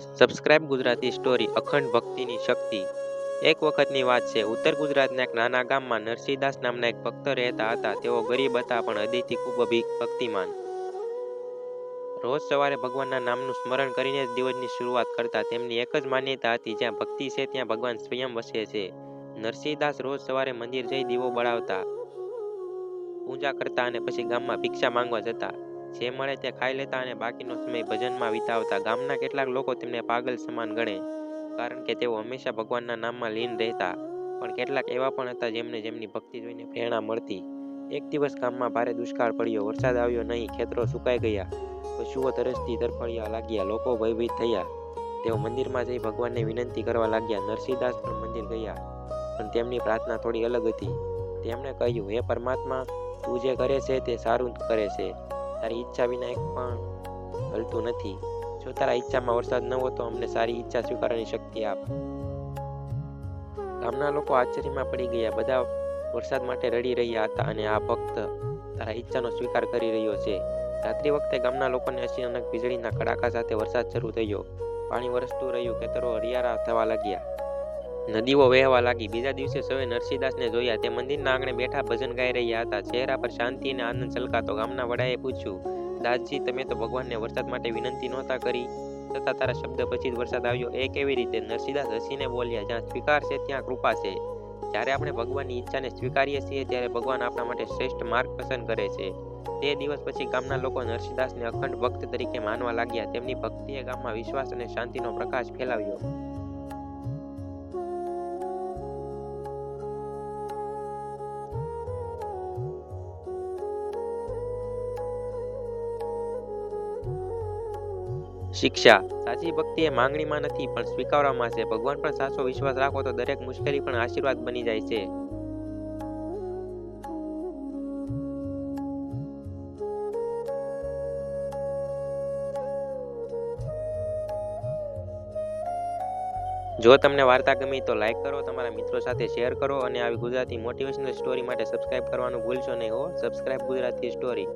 Subscribe Gujarati story અખંડ ભક્તિની શક્તિ. એક વખતની વાત છે, ઉત્તર ગુજરાતના એક નાના ગામમાં નરસિંહદાસ નામના એક ભક્ત રહેતા હતા. તેઓ ગરીબ હતા, પણ હૃદયથી ખૂબ ભક્તિમાન. રોજ સવારે ભગવાનના નામનું સ્મરણ કરીને જ દિવસની શરૂઆત કરતા. તેમની એક જ માન્યતા હતી, જ્યાં ભક્તિ છે, ત્યાં ભગવાન સ્વયં વસે છે. નરસિંહદાસ રોજ સવારે મંદિર જઈ દીવો બળાવતા, પૂજા કરતા અને પછી ગામમાં ભિક્ષા માંગવા જતા. જે મળે તે ખાઈ લેતા અને બાકીનો સમય ભજનમાં વિતાવતા. ગામના કેટલાક લોકો તેમને પાગલ સમાન ગણે, કારણ કે તેઓ હંમેશા ભગવાનના નામમાં લીન રહેતા. પણ કેટલાક એવા પણ હતા જેમને જેમની ભક્તિ જોઈને પ્રેરણા મળતી. એક દિવસ ગામમાં ભારે દુષ્કાળ પડ્યો. વરસાદ આવ્યો નહીં, ખેતરો સુકાઈ ગયા. પશુઓ તરસથી તરફડિયા લાગ્યા, લોકો ભયભીત થયા. તેઓ મંદિરમાં જઈ ભગવાનને વિનંતી કરવા લાગ્યા. નરસિંહદાસ પણ મંદિર ગયા, પણ તેમની પ્રાર્થના થોડી અલગ હતી. તેમણે કહ્યું, હે પરમાત્મા, તું જે કરે છે તે સારું કરે છે. તારી ઈચ્છા વિના એક પણ હલતું નથી. જો તારા ઈચ્છામાં વરસાદ ન હોય તો અમને સારી ઈચ્છા સ્વીકારવાની શક્તિ આપ. ગામના લોકો આશ્ચર્યમાં પડી ગયા. બધા વરસાદ માટે રડી રહ્યા હતા અને આ ભક્ત તારા ઈચ્છાનો સ્વીકાર કરી રહ્યો છે. રાત્રિ વખતે ગામના લોકોને અચાનક વીજળીના કડાકા સાથે વરસાદ શરૂ થયો. પાણી વરસતું રહ્યું. ખેતરો હરિયાળા થવા લાગ્યા. નદીઓ વહેવા લાગી. બીજા દિવસે સૌએ નરસિંહદાસને જોયા. તે મંદિરના આંગણે બેઠા ભજન ગાઈ રહ્યા હતા. ચહેરા પર શાંતિ અને આનંદ છલકાતો. ગામના વડાએ પૂછ્યું, દાસજી, તમે તો ભગવાનને વરસાદ માટે વિનંતી નહોતા કરી. તથા તારા શબ્દ પછી જ વરસાદ આવ્યો. એ કેવી રીતે? નરસિંહદાસ હસીને બોલ્યા, જ્યાં સ્વીકાર છે, ત્યાં કૃપા છે. જ્યારે આપણે ભગવાનની ઈચ્છાને સ્વીકારીએ છીએ, ત્યારે ભગવાન આપણા માટે શ્રેષ્ઠ માર્ગ પસંદ કરે છે. તે દિવસ પછી ગામના લોકો નરસિંહદાસને અખંડ ભક્ત તરીકે માનવા લાગ્યા. તેમની ભક્તિએ ગામમાં વિશ્વાસ અને શાંતિનો પ્રકાશ ફેલાવ્યો. શિક્ષા. સાચી ભક્તિ એ માંગણીમાં નથી, પણ સ્વીકારવામાં છે. ભગવાન પર સાચો વિશ્વાસ રાખો તો દરેક મુશ્કેલી પણ આશીર્વાદ બની જાય છે. જો તમને વાર્તા ગમી તો લાઈક કરો, તમારા મિત્રો સાથે શેર કરો અને આવી ગુજરાતી મોટિવેશનલ સ્ટોરી માટે સબસ્ક્રાઇબ કરવાનું ભૂલશો નહીં હો. Subscribe Gujarati story